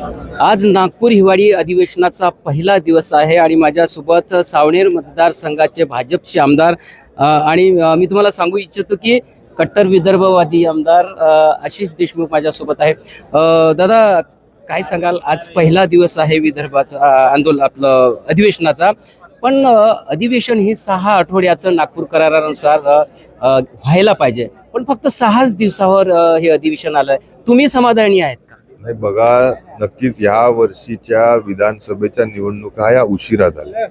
आज नागपूर हिवाळी अधिवेशनाचा पहिला दिवस आहे आणि माझ्यासोबत सावनेर मतदारसंघाचे भाजपचे आमदार आणि मी तुम्हाला सांगू इच्छितो की कट्टर विदर्भवादी आमदार आशिष देशमुख माझ्यासोबत आहे दादा काय सांगाल? आज पहिला दिवस आहे विदर्भाचा आंदोलन आपलं अधिवेशनाचा. पण अधिवेशन ही सहा आठवड्याचं नागपूर करारानुसार व्हायला पाहिजे. पण फक्त सहाच दिवसावर हे अधिवेशन आलंय. तुम्ही समाधानी आहेत? नाही बघा नक्कीच ह्या वर्षीच्या विधानसभेच्या निवडणुका या उशिरा झाल्या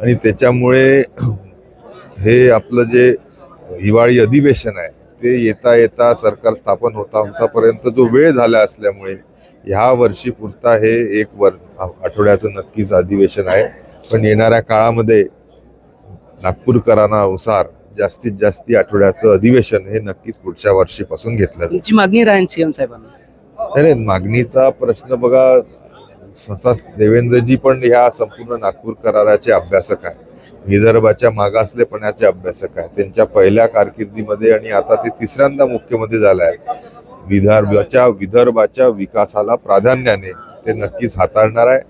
आणि त्याच्यामुळे हे आपलं जे हिवाळी अधिवेशन आहे ते येता येता सरकार स्थापन होता होतापर्यंत जो वेळ झाला असल्यामुळे ह्या वर्षी पुरता हे एक वर आठवड्याचं नक्कीच अधिवेशन आहे. पण येणाऱ्या काळामध्ये नागपूरकरांनुसार जास्तीत जास्ती आठवड्याचं अधिवेशन हे नक्कीच पुढच्या वर्षीपासून घेतलं तुमची मागणी राहील सीएम साहेबांना. नाही मागणीचा प्रश्न बघा सहसा देवेंद्रजी पण ह्या संपूर्ण नागपूर कराराचे अभ्यासक आहे विदर्भाच्या मागासलेपणाचे अभ्यासक आहे त्यांच्या पहिल्या कारकिर्दीमध्ये आणि आता ते तिसऱ्यांदा मुख्यमंत्री झाला आहे विदर्भाच्या विदर्भाच्या विकासाला प्राधान्याने ते नक्कीच हाताळणार आहे.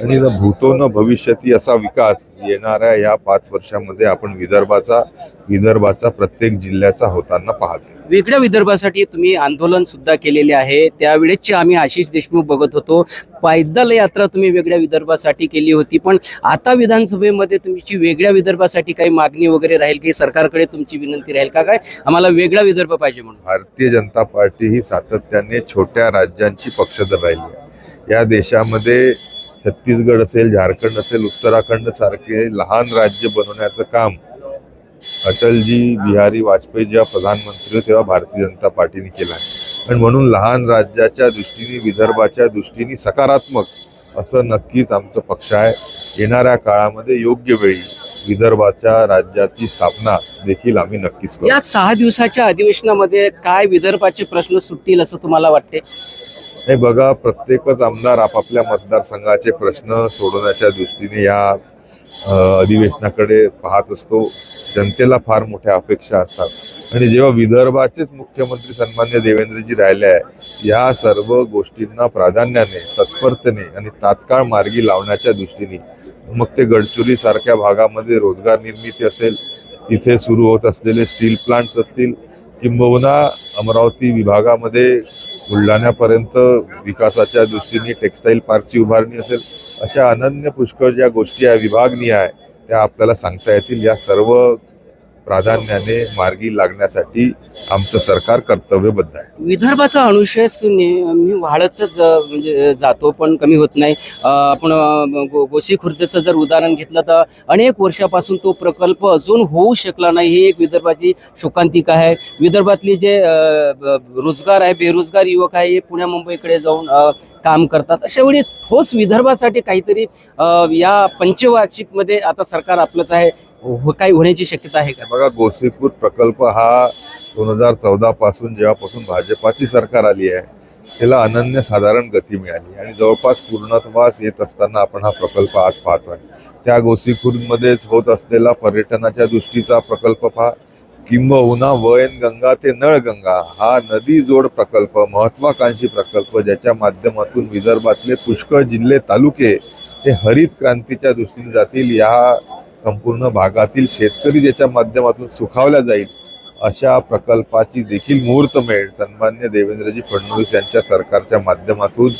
आणि न भूतो न भविष्यती असा विकास येणाऱ्या या पाच वर्षामध्ये आपण विदर्भाचा विदर्भाचा प्रत्येक जिल्ह्याचा होताना पाहतो वेगळ्या विदर्भासाठी तुम्ही आंदोलन सुद्धा केलेले आहे. त्यावेळेसचे आम्ही आशिष देशमुख बघत होतो. पैदल यात्रा तुम्ही वेगळ्या विदर्भासाठी केली होती. पण आता विधानसभेमध्ये तुमची वेगळ्या विदर्भासाठी काही मागणी वगैरे राहील की सरकारकडे तुमची विनंती राहील का? काय आम्हाला वेगळा विदर्भ पाहिजे म्हणून. भारतीय जनता पार्टी ही सातत्याने छोट्या राज्यांची पक्षधर राहिली आहे. या देशामध्ये छत्तीसगड असेल झारखंड असेल उत्तराखंड सारखे लहान राज्य बनवण्याचं काम अटलजी बिहारी वाजपेयी जेव्हा प्रधानमंत्री तेव्हा भारतीय जनता पार्टीने केलं आहे. आणि म्हणून लहान राज्याच्या दृष्टीने विदर्भाच्या दृष्टीने सकारात्मक असं नक्कीच आमचं पक्ष आहे. येणाऱ्या काळामध्ये योग्य वेळी विदर्भाच्या राज्याची स्थापना देखील आम्ही नक्कीच करू. या सहा दिवसाच्या अधिवेशनामध्ये काय विदर्भाचे प्रश्न सुटतील असं तुम्हाला वाटते? हे बघा प्रत्येकच आमदार आपापल्या मतदारसंघाचे प्रश्न सोडवण्याच्या दृष्टीने या अधिवेशनाकडे पाहत असतो. जनतेला फार मोठ्या अपेक्षा असतात. आणि जेव्हा विदर्भाचेच मुख्यमंत्री सन्मान्य देवेंद्रजी राहिले आहे या सर्व गोष्टींना प्राधान्याने तत्परतेने आणि तात्काळ मार्गी लावण्याच्या दृष्टीने मग ते गडचिरोली सारख्या भागामध्ये रोजगार निर्मिती असेल तिथे सुरू होत असलेले स्टील प्लांट्स असतील किंबहुना अमरावती विभागामध्ये बुलढाण्यापर्यंत विकासाच्या दृष्टीने टेक्स्टाईल पार्कची उभारणी असेल अशा अनन्य पुष्कळ ज्या गोष्टी आहे विभागनीय आहे त्या आपल्याला सांगता येतील. या सर्व प्राधान्याने मार्गी लागण्यासाठी आमचं सरकार कर्तव्यबद्ध आहे. विदर्भाचा अनुशेष नेहमी वाढतच म्हणजे जातो पण कमी होत नाही. आपण गो- गोसी खुर्दचं जर उदाहरण घेतलं तर अनेक वर्षापासून तो प्रकल्प अजून होऊ शकला नाही. ही एक विदर्भाची शोकांतिका आहे. विदर्भातली जे रोजगार आहे बेरोजगार युवक आहे हे पुण्या मुंबईकडे जाऊन काम करतात. अशावेळी ठोस विदर्भासाठी काहीतरी या पंचवार्षिकमध्ये आता सरकार आपलंच आहे. हो, काही होण्याची शक्यता आहे का? बघा गोसीपूर प्रकल्प हा दोन हजार चौदा पासून जेव्हापासून भाजपाची सरकार आली आहे त्याला अनन्यसाधारण गती मिळाली आणि जवळपास पूर्णत्वास येत असताना आपण हा प्रकल्प आज पाहतोय. त्या गोसीखुर्दमध्येच होत असलेला पर्यटनाच्या दृष्टीचा प्रकल्प पहा किंबहुना वयनगंगा ते नळगंगा हा नदी जोड प्रकल्प महत्वाकांक्षी प्रकल्प ज्याच्या माध्यमातून विदर्भातले पुष्कळ जिल्हे तालुके हे हरित क्रांतीच्या दृष्टीने जातील. या संपूर्ण भागातील शेतकरी ज्याच्या माध्यमातून सुखावल्या जाईल अशा प्रकल्पाची देखील मुहूर्तमेढ सन्मान्य देवेंद्रजी फडणवीस यांच्या सरकारच्या माध्यमातून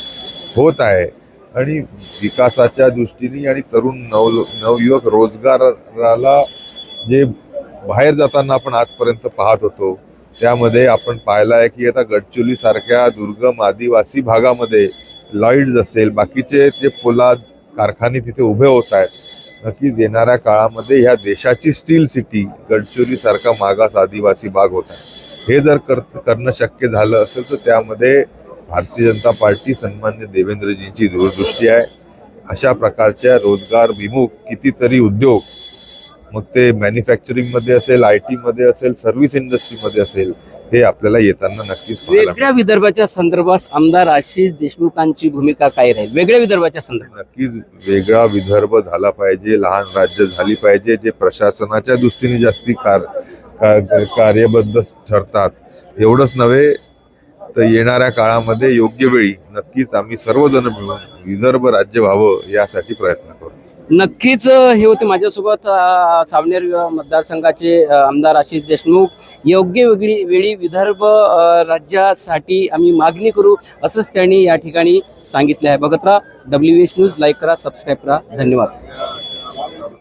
होत आहे. आणि विकासाच्या दृष्टीने आणि तरुण नव नवयुवक रोजगाराला जे बाहेर जाताना आपण आजपर्यंत पाहत होतो. त्यामध्ये आपण पाहिलं आहे की आता गडचिरोली सारख्या दुर्गम आदिवासी भागामध्ये लॉईड्स असेल बाकीचे जे पोलाद कारखाने तिथे उभे होत आहेत. नक्कीच येणाऱ्या काळामध्ये ह्या देशाची स्टील सिटी गडचिरोली सारखा मागास आदिवासी भाग होत आहे. हे जर कर करणं शक्य झालं असेल तर त्यामध्ये भारतीय जनता पार्टी सन्मान्य देवेंद्रजींची दूरदृष्टी आहे. अशा प्रकारच्या रोजगार विमुख कितीतरी उद्योग मग ते मॅन्युफॅक्चरिंगमध्ये असेल आय टी मध्ये असेल सर्व्हिस इंडस्ट्रीमध्ये असेल हे आपल्याला येताना नक्कीच. वेगळ्या विदर्भाच्या संदर्भात आमदार आशिष देशमुखांची भूमिका काय राहील? वेगळ्या विदर्भाच्या संदर्भात. नक्कीच वेगळा विदर्भ झाला पाहिजे लहान राज्य झाली पाहिजे जे प्रशासनाच्या दृष्टीने जास्ती कार कार्यबद्ध ठरतात. एवढंच नव्हे तर येणाऱ्या काळामध्ये योग्य वेळी नक्कीच आम्ही सर्वजण मिळून विदर्भ राज्य व्हावं यासाठी प्रयत्न नक्कीच हे होते माझ्यासोबत सावनेर मतदारसंघाचे आमदार आशिष देशमुख. योग्य वेगळी वेळी विदर्भ राज्यासाठी आम्ही मागणी करू असंच त्यांनी या ठिकाणी सांगितले आहे. बघत राहा डब्ल्यू एच न्यूज लाईक करा सबस्क्राईब करा. धन्यवाद.